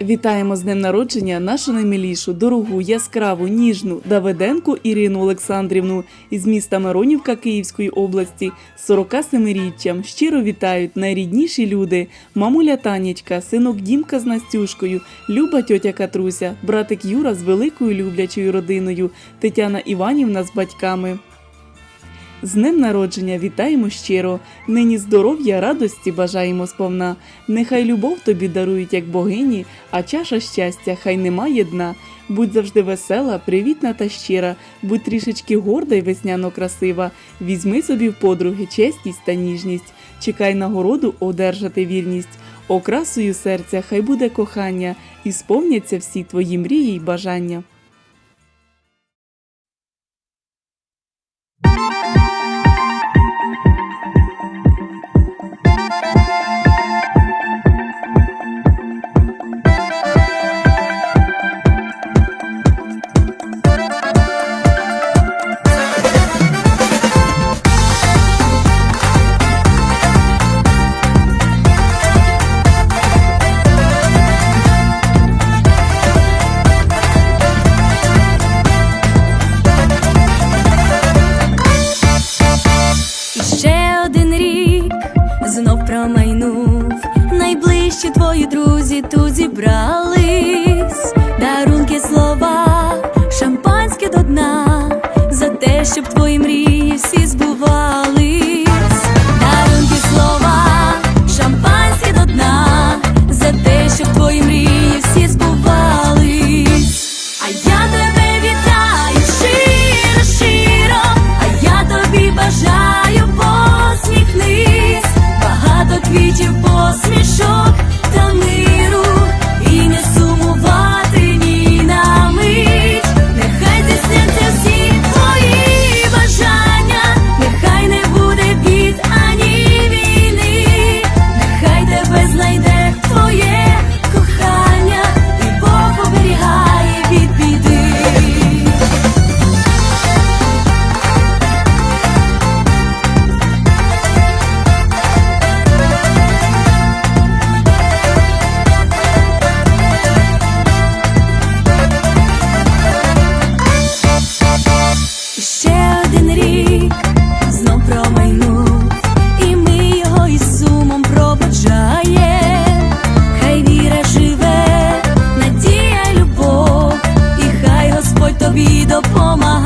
Вітаємо з днем народження нашу наймилішу, дорогу, яскраву, ніжну Давиденку Ірину Олександрівну із міста Миронівка Київської області з 47-річчям. Щиро вітають найрідніші люди: мамуля Танечка, синок Дімка з Настюшкою, Люба тьотя Катруся, братик Юра з великою люблячою родиною, Тетяна Іванівна з батьками. З днем народження вітаємо щиро, нині здоров'я, радості бажаємо сповна. Нехай любов тобі дарують, як богині, а чаша щастя хай немає дна. Будь завжди весела, привітна та щира, будь трішечки горда й весняно красива. Візьми собі в подруги чесність та ніжність, чекай нагороду одержати вірність. Окрасою серця хай буде кохання, і сповняться всі твої мрії й бажання. Знов промайнув. Найближчі твої друзі тут зібрались. Дарунки слова, шампанське до дна, за те, щоб твої мрії тобі допомагає.